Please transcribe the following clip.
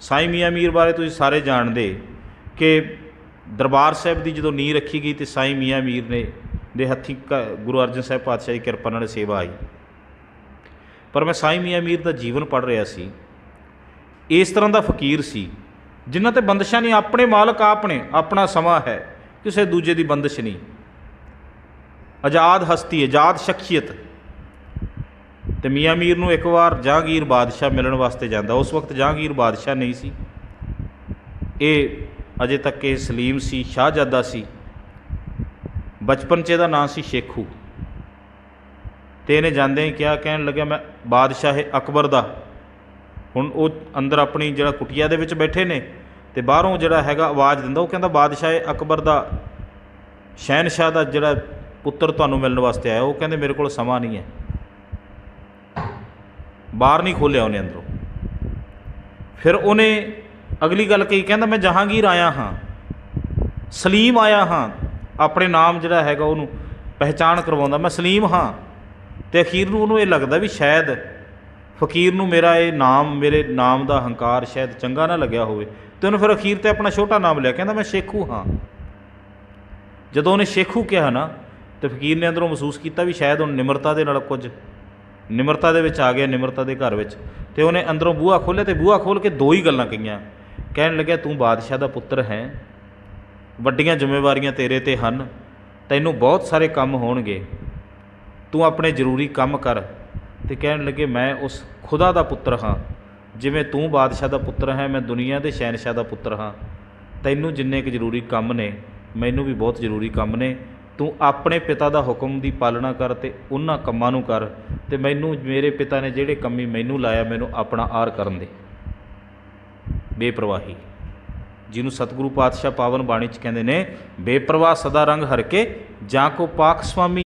ਸਾਈਂ ਮੀਆਂ ਮੀਰ ਬਾਰੇ ਤੁਸੀਂ ਸਾਰੇ ਜਾਣਦੇ ਕਿ ਦਰਬਾਰ ਸਾਹਿਬ ਦੀ ਜਦੋਂ ਨੀਂਹ ਰੱਖੀ ਗਈ ਤੇ ਸਾਈਂ ਮੀਆਂ ਮੀਰ ਨੇ ਦੇ ਹੱਥੀਂ ਕ- ਗੁਰੂ ਅਰਜਨ ਸਾਹਿਬ ਪਾਤਸ਼ਾਹ ਦੀ ਕਿਰਪਾ ਨਾਲ ਸੇਵਾ ਆਈ। ਪਰ ਮੈਂ ਸਾਈਂ ਮੀਆਂ ਮੀਰ ਦਾ ਜੀਵਨ ਪੜ੍ਹ ਰਿਹਾ ਸੀ। ਇਸ ਤਰ੍ਹਾਂ ਦਾ ਫਕੀਰ ਸੀ, ਜਿਨ੍ਹਾਂ ਤੇ ਬੰਦਸ਼ਾਂ ਨਹੀਂ ਆਪਣੇ ਮਾਲਕ ਆਪਣੇ, ਆਪਣਾ ਸਮਾਂ ਹੈ, ਕਿਸੇ ਦੂਜੇ ਦੀ ਬੰਦਸ਼ ਨਹੀਂ। ਆਜ਼ਾਦ ਹਸਤੀ ਆਜ਼ਾਦ ਸ਼ਖਸੀਅਤ। ਤੇ ਮੀਆਂ ਮੀਰ ਨੂੰ ਇੱਕ ਵਾਰ ਜਹਾਂਗੀਰ ਬਾਦਸ਼ਾਹ ਮਿਲਣ ਵਾਸਤੇ ਜਾਂਦਾ। ਉਸ ਵਕਤ ਜਹਾਂਗੀਰ ਬਾਦਸ਼ਾਹ ਨਹੀਂ ਸੀ। ਇਹ ਅਜੇ ਤੱਕ ਇਹ ਸਲੀਮ ਸੀ, ਸ਼ਾਹਜ਼ਾਦਾ ਸੀ। ਬਚਪਨ 'ਚ ਇਹਦਾ ਨਾਂ ਸੀ ਸ਼ੇਖੂ। ਤੇ ਇਹਨੇ ਜਾਂਦੇ ਹੀ ਕਿਹਾ, ਕਹਿਣ ਲੱਗਿਆ, ਮੈਂ ਬਾਦਸ਼ਾਹ ਅਕਬਰ ਦਾ। ਹੁਣ ਉਹ ਅੰਦਰ ਆਪਣੀ ਜਿਹੜਾ ਕੁਟੀਆ ਦੇ ਵਿੱਚ ਬੈਠੇ ਨੇ ਤੇ ਬਾਹਰੋਂ ਜਿਹੜਾ ਹੈਗਾ ਆਵਾਜ਼ ਦਿੰਦਾ, ਉਹ ਕਹਿੰਦਾ, ਬਾਦਸ਼ਾਹ ਅਕਬਰ ਦਾ। ਸ਼ਹਿਨशाह ਦਾ ਜਿਹੜਾ ਪੁੱਤਰ ਤੁਹਾਨੂੰ ਮਿਲਣ ਵਾਸਤੇ ਆਇਆ। ਉਹ ਕਹਿੰਦੇ, ਮੇਰੇ ਕੋਲ ਸਮਾਂ ਨਹੀਂ ਹੈ। ਬਾਹਰ ਨਹੀਂ ਖੋਲਿਆ ਉਹਨੇ ਅੰਦਰੋਂ। ਫਿਰ ਉਹਨੇ ਅਗਲੀ ਗੱਲ ਕਹੀ, ਕਹਿੰਦਾ ਮੈਂ ਜਹਾਂਗੀਰ ਆਇਆ ਹਾਂ। ਸਲੀਮ ਆਇਆ ਹਾਂ। ਆਪਣੇ ਨਾਮ ਜਿਹੜਾ ਹੈਗਾ ਉਹਨੂੰ ਪਹਿਚਾਣ ਕਰਵਾਉਂਦਾ, ਮੈਂ ਸਲੀਮ ਹਾਂ। ਤੇ ਅਖੀਰ ਨੂੰ ਉਹਨੂੰ ਇਹ ਲੱਗਦਾ ਵੀ ਸ਼ਾਇਦ ਫਕੀਰ ਨੂੰ ਮੇਰਾ ਇਹ ਨਾਮ, ਮੇਰੇ ਨਾਮ ਦਾ ਹੰਕਾਰ ਸ਼ਾਇਦ ਚੰਗਾ ਨਾ ਲੱਗਿਆ ਹੋਵੇ। ਤੇ ਉਹਨੇ ਫਿਰ ਅਖੀਰ ਤੇ ਆਪਣਾ ਛੋਟਾ ਨਾਮ ਲਿਆ, ਕਹਿੰਦਾ ਮੈਂ ਸ਼ੇਖੂ ਹਾਂ। ਜਦੋਂ ਉਹਨੇ ਸ਼ੇਖੂ ਕਿਹਾ ਨਾ, ਤੇ ਫਕੀਰ ਨੇ ਅੰਦਰੋਂ ਮਹਿਸੂਸ ਕੀਤਾ ਵੀ ਸ਼ਾਇਦ ਹੁਣ ਨਿਮਰਤਾ ਦੇ ਨਾਲ ਕੁਝ ਨਿਮਰਤਾ ਦੇ ਵਿੱਚ ਆ ਗਿਆ, ਨਿਮਰਤਾ ਦੇ ਘਰ ਵਿੱਚ। ਤੇ ਉਹਨੇ ਅੰਦਰੋਂ ਬੂਹਾ ਖੋਲ੍ਹਿਆ ਤੇ ਬੂਹਾ ਖੋਲ ਕੇ ਦੋ ਹੀ ਗੱਲਾਂ ਕਹੀਆਂ। ਕਹਿਣ ਲੱਗਿਆ, ਤੂੰ ਬਾਦਸ਼ਾਹ ਦਾ ਪੁੱਤਰ ਹੈ। ਵੱਡੀਆਂ ਜ਼ਿੰਮੇਵਾਰੀਆਂ ਤੇਰੇ ਤੇ ਹਨ। ਤੈਨੂੰ ਬਹੁਤ ਸਾਰੇ ਕੰਮ ਹੋਣਗੇ। ਤੂੰ ਆਪਣੇ ਜ਼ਰੂਰੀ ਕੰਮ ਕਰ। ਤੇ ਕਹਿਣ ਲੱਗੇ, ਮੈਂ ਉਸ ਖੁਦਾ ਦਾ ਪੁੱਤਰ ਹਾਂ। ਜਿਵੇਂ ਤੂੰ ਬਾਦਸ਼ਾਹ ਦਾ ਪੁੱਤਰ ਹੈ, ਮੈਂ ਦੁਨੀਆ ਦੇ ਸ਼ਹਿਨशाह ਦਾ ਪੁੱਤਰ ਹਾਂ। ਤੈਨੂੰ ਜਿੰਨੇ ਕੁ ਜ਼ਰੂਰੀ ਕੰਮ ਨੇ, ਮੈਨੂੰ ਵੀ ਬਹੁਤ ਜ਼ਰੂਰੀ ਕੰਮ ਨੇ। ਤੂੰ ਆਪਣੇ ਪਿਤਾ ਦਾ ਹੁਕਮ ਦੀ ਪਾਲਣਾ ਕਰ ਤੇ ਉਹਨਾਂ ਕੰਮਾਂ ਨੂੰ ਕਰ। ਅਤੇ ਮੈਨੂੰ ਮੇਰੇ ਪਿਤਾ ਨੇ ਜਿਹੜੇ ਕੰਮੀ ਮੈਨੂੰ ਲਾਇਆ, ਮੈਨੂੰ ਆਪਣਾ ਆਰ ਕਰਨ ਦੇ। ਬੇਪਰਵਾਹੀ। ਜਿਹਨੂੰ ਸਤਿਗੁਰੂ ਪਾਤਸ਼ਾਹ ਪਾਵਨ ਬਾਣੀ ਚ ਕਹਿੰਦੇ ਨੇ, ਬੇਪਰਵਾਹ ਸਦਾ ਰੰਗ ਹਰ ਕੇ, ਜਾਂ ਕੋ ਪਾਕ ਸੁਆਮੀ